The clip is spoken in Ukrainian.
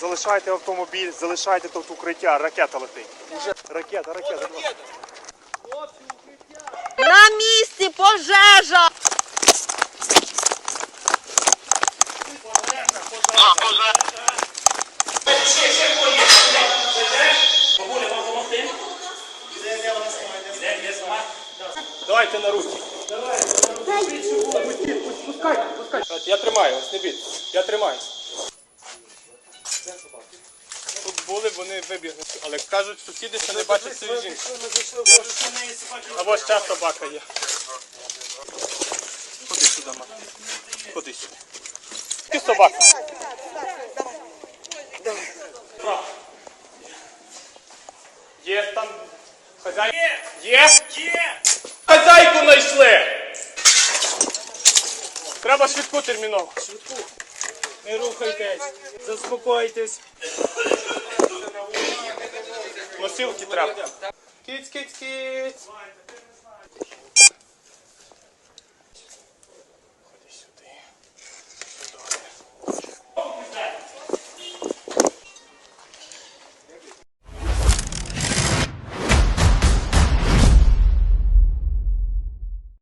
Залишайте автомобіль, залишайте тут укриття, ракета летить. Уже ракета, ракета. На місці пожежа! Давайте на руки. Пускайте, пускайте. Я тримаю, ось не бійте. Я тримаю. Тут були, вони вибігли. Але кажуть, сусіди, що не бачать цієї жінки. Або ще собака є. Ходи сюди, мама. Ходи сюди. Ти собака. Є там хазяйка? Є? Є! Хазяйку знайшли! Треба швидку терміново. Швидку. Не рухайтесь. Заспокойтесь. Носилки треба. Киць, киць, киць.